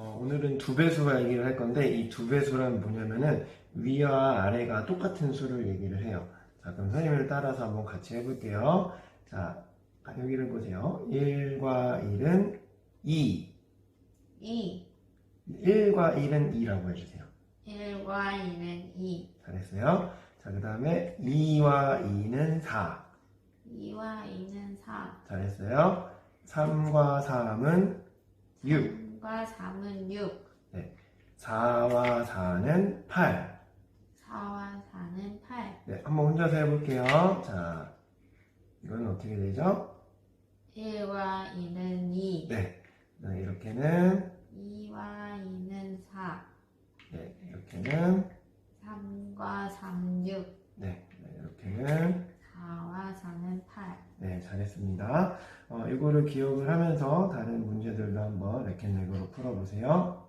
어, 오늘은 두 배수와 얘기를 할 건데 이 두 배수란 뭐냐면은 위와 아래가 똑같은 수를 얘기를 해요. 자, 그럼 선생님을 따라서 한번 같이 해볼게요. 자, 여기를 보세요. 1과 1은 2. 2, 1과 1은 2라고 해주세요. 1과 2는 2, 잘했어요. 자, 그 다음에 2와 2는 4. 2와 2는 4, 잘했어요. 3과 3은 6. 3과 3은 6, 4와 4는 8. 4와 4는 8, 네, 한번 혼자서 해볼게요. 자, 이건 어떻게 되죠? 1과 2는 2, 네, 네, 이렇게는, 2와 2는 4, 네, 이렇게는, 3과 3은 6, 네, 네, 이렇게는, 4와 4는 8. 네, 잘했습니다. 어, 이거를 기억을 하면서 다른 문제들도 한번 레고로 풀어보세요.